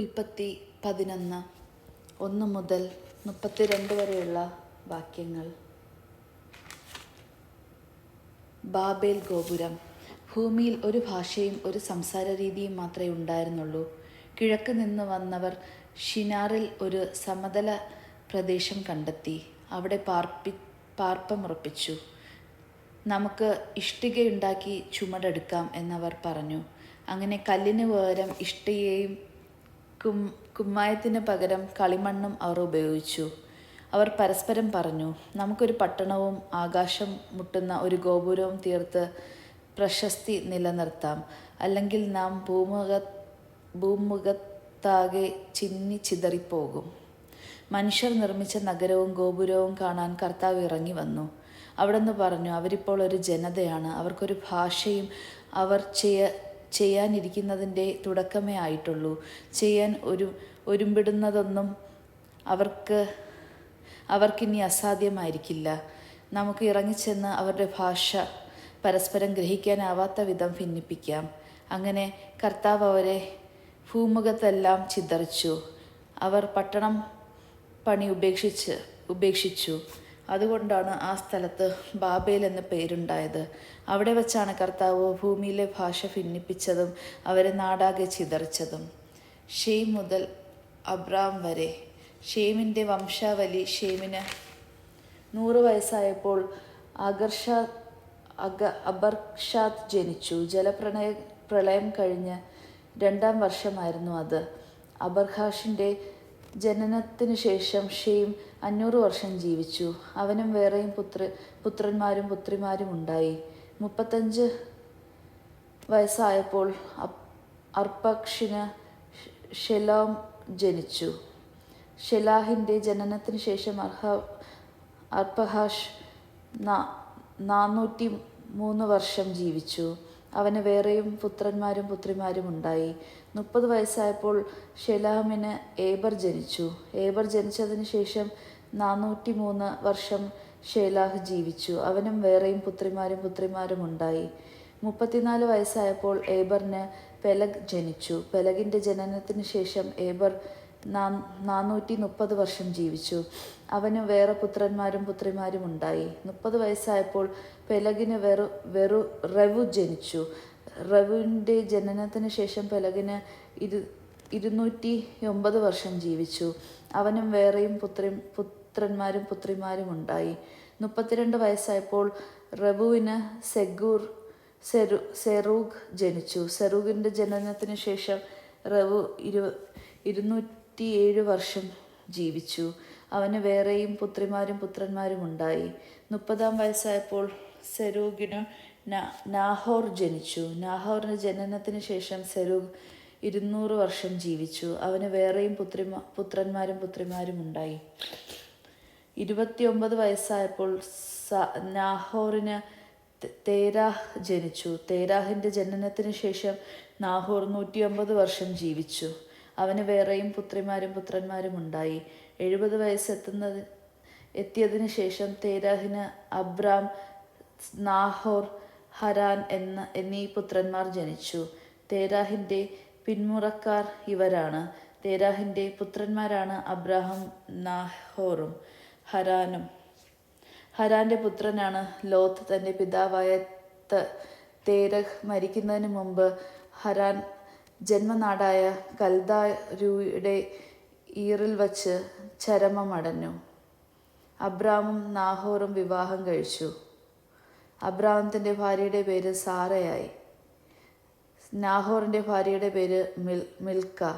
ഉൽപ്പത്തി പതിനൊന്ന് ഒന്ന് മുതൽ മുപ്പത്തിരണ്ട് വരെയുള്ള വാക്യങ്ങൾ. ബാബേൽ ഗോപുരം. ഭൂമിയിൽ ഒരു ഭാഷയും ഒരു സംസാര രീതിയും മാത്രമേ ഉണ്ടായിരുന്നുള്ളൂ. കിഴക്ക് നിന്ന് വന്നവർ ഷിനാറിൽ ഒരു സമതല പ്രദേശം കണ്ടെത്തി. അവിടെ പാർപ്പി പാർപ്പമുറപ്പിച്ചു. നമുക്ക് ഇഷ്ടികയുണ്ടാക്കി ചുമടെടുക്കാം എന്നവർ പറഞ്ഞു. അങ്ങനെ കല്ലിന് പകരം ഇഷ്ടികയും കും കുമ്മായത്തിന് പകരം കളിമണ്ണും അവർ ഉപയോഗിച്ചു. അവർ പരസ്പരം പറഞ്ഞു നമുക്കൊരു പട്ടണവും ആകാശം മുട്ടുന്ന ഒരു ഗോപുരവും തീർത്ത് പ്രശസ്തി നിലനിർത്താം. അല്ലെങ്കിൽ നാം ഭൂമുഖ ഭൂമുഖത്താകെ ചിന്നി ചിതറിപ്പോകും. മനുഷ്യർ നിർമ്മിച്ച നഗരവും ഗോപുരവും കാണാൻ കർത്താവ് ഇറങ്ങി വന്നു. അവിടെന്ന് പറഞ്ഞു അവരിപ്പോൾ ഒരു ജനതയാണ്. അവർക്കൊരു ഭാഷയും അവർ ചെയ്യ ചെയ്യാനിരിക്കുന്നതിന്റെ തുടക്കമേ ആയിട്ടുള്ളൂ. ചെയ്യാൻ ഒരു ഒരുമ്പിടുന്നതൊന്നും അവർക്ക് അവർക്കിനി അസാധ്യമായിരിക്കില്ല. നമുക്ക് ഇറങ്ങിച്ചെന്ന് അവരുടെ ഭാഷ പരസ്പരം ഗ്രഹിക്കാനാവാത്ത വിധം ഭിന്നിപ്പിക്കാം. അങ്ങനെ കർത്താവ് അവരെ ഭൂമുഖത്തെല്ലാം ചിതറിച്ചു. അവർ പട്ടണം പണി ഉപേക്ഷിച്ച് ഉപേക്ഷിച്ചു. അതുകൊണ്ടാണ് ആ സ്ഥലത്ത് ബാബേൽ എന്ന പേരുണ്ടായത്. അവിടെ വച്ചാണ് കർത്താവ് ഭൂമിയിലെ ഭാഷ ഭിന്നിപ്പിച്ചതും അവരെ നാടാകെ ചിതറിച്ചതും. ഷെയ്ം മുതൽ അബ്രാം വരെ. ഷെയ്മിന്റെ വംശാവലി ഷെയ്മിന് നൂറ് വയസ്സായപ്പോൾ അഗർഷ അഗ അബർഷാദ് ജനിച്ചു. ജലപ്രണയ പ്രളയം കഴിഞ്ഞ് രണ്ടാം വർഷമായിരുന്നു അത്. അബർഹാഷിന്റെ ജനനത്തിനു ശേഷം ഷെയ്ം അഞ്ഞൂറ് വർഷം ജീവിച്ചു. അവനും വേറെയും പുത്ര പുത്രന്മാരും പുത്രിമാരും ഉണ്ടായി. മുപ്പത്തഞ്ച് വയസ്സായപ്പോൾ അർപ്പക്ഷിന് ഷെലോം ജനിച്ചു. ഷെലാഹിന്റെ ജനനത്തിന് ശേഷം അർഹ അർപ്പഹാഷ് നാനൂറ്റി മൂന്ന് വർഷം ജീവിച്ചു. അവന് വേറെയും പുത്രന്മാരും പുത്രിമാരും ഉണ്ടായി. മുപ്പത് വയസ്സായപ്പോൾ ഷെലാമിന് ഏബർ ജനിച്ചു. ഏബർ ജനിച്ചതിന് ശേഷം നാനൂറ്റി മൂന്ന് വർഷം ഷേലാഹ് ജീവിച്ചു. അവനും വേറെയും പുത്രിമാരും പുത്രിമാരും ഉണ്ടായി. മുപ്പത്തിനാല് വയസ്സായപ്പോൾ ഏബറിന് പെലഗ് ജനിച്ചു. പെലഗിന്റെ ജനനത്തിന് ശേഷം ഏബർ നാനൂറ്റി മുപ്പത് വർഷം ജീവിച്ചു. അവന് വേറെ പുത്രന്മാരും പുത്രിമാരും ഉണ്ടായി. മുപ്പത് വയസ്സായപ്പോൾ പെലകിന് വെറു വെറു റവു ജനിച്ചു. റവുവിന്റെ ജനനത്തിന് ശേഷം പെലകിന് ഇരു ഇരുന്നൂറ്റി ഒമ്പത് വർഷം ജീവിച്ചു. അവനും വേറെയും പുത്രി പുത്രന്മാരും പുത്രിമാരും ഉണ്ടായി. മുപ്പത്തിരണ്ട് വയസ്സായപ്പോൾ റവുവിന് സെഗൂർ സെറു സെറൂഖ് ജനിച്ചു. സെറൂഖിന്റെ ജനനത്തിന് ശേഷം റവു ഇരു ഇരുന്നൂറ്റിയേഴ് വർഷം ജീവിച്ചു. അവന് വേറെയും പുത്രിമാരും പുത്രന്മാരും ഉണ്ടായി. മുപ്പതാം വയസ്സായപ്പോൾ സെരൂഗിന് നാഹോർ ജനിച്ചു. നാഹോറിന് ജനനത്തിന് ശേഷം സെരൂഗ് ഇരുന്നൂറ് വർഷം ജീവിച്ചു. അവന് വേറെയും പുത്രിമാ പുത്രന്മാരും പുത്രിമാരും ഉണ്ടായി. ഇരുപത്തിയൊമ്പത് വയസ്സായപ്പോൾ നാഹോറിന് തേരാഹ് ജനിച്ചു. തേരാഹിന്റെ ജനനത്തിന് ശേഷം നാഹോർ നൂറ്റിയൊമ്പത് വർഷം ജീവിച്ചു. അവന് വേറെയും പുത്രിമാരും പുത്രന്മാരും ഉണ്ടായി. എഴുപത് വയസ്സെത്തുന്നത് എത്തിയതിനു ശേഷം തേരാഹിന് അബ്രാം നാഹോർ ഹരാൻ എന്ന എന്നീ പുത്രന്മാർ ജനിച്ചു. തേരാഹിന്റെ പിന്മുറക്കാർ ഇവരാണ്. തേരാഹിന്റെ പുത്രന്മാരാണ് അബ്രാഹം നാഹോറും ഹരാനും. ഹരാന്റെ പുത്രനാണ് ലോത്ത്. തന്റെ പിതാവായ തേരഹ് മരിക്കുന്നതിന് മുമ്പ് ഹരാൻ ജന്മനാടായ കൽദാരൂയുടെ ഈറിൽ വച്ച് ചരമമടഞ്ഞു അബ്രാമും നാഹോറും വിവാഹം കഴിച്ചു. അബ്രാമത്തിന്റെ ഭാര്യയുടെ പേര് സാറയായി. നാഹോറിന്റെ ഭാര്യയുടെ പേര് മിൽ മിൽക്ക.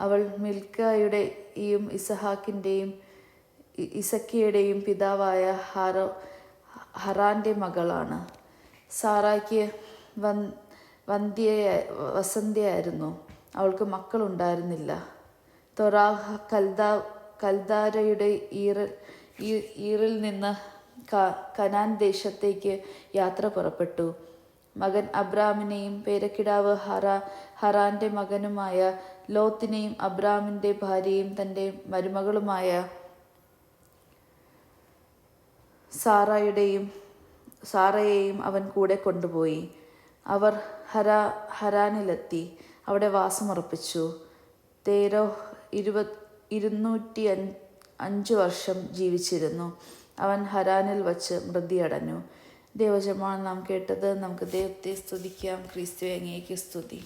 അവൾ മിൽക്കയുടെയും ഇസഹാക്കിന്റെയും ഇസക്കിയുടെയും പിതാവായ ഹറോ ഹറാന്റെ മകളാണ്. സാറായ്ക്ക് വൻ വന്ധ്യ വസന്ധ്യയായിരുന്നു. അവൾക്ക് മക്കളുണ്ടായിരുന്നില്ല. തൊറാഹ കൽദാ കൽദാരയുടെ ഈറൽ ഈറിൽ നിന്ന് കനാൻ ദേശത്തേക്ക് യാത്ര പുറപ്പെട്ടു. മകൻ അബ്രാമിനെയും പേരക്കിടാവ് ഹറ ഹറാന്റെ മകനുമായ ലോത്തിനെയും അബ്രാമിന്റെ ഭാര്യയും തന്റെ മരുമകളുമായ സാറയുടെയും സാറയെയും അവൻ കൂടെ കൊണ്ടുപോയി. അവർ ഹരാ ഹരാനിലെത്തി. അവിടെ വാസമുറപ്പിച്ചു. തേരോ ഇരുപത് ഇരുന്നൂറ്റി അഞ്ച് വർഷം ജീവിച്ചിരുന്നു. അവൻ ഹരാനിൽ വച്ച് മൃതിയടഞ്ഞു. ദൈവജമാണ് നാം കേട്ടത്. നമുക്ക് ദൈവത്തെ സ്തുതിക്കാം. ക്രിസ്തുവെ അങ്ങേക്ക് സ്തുതി.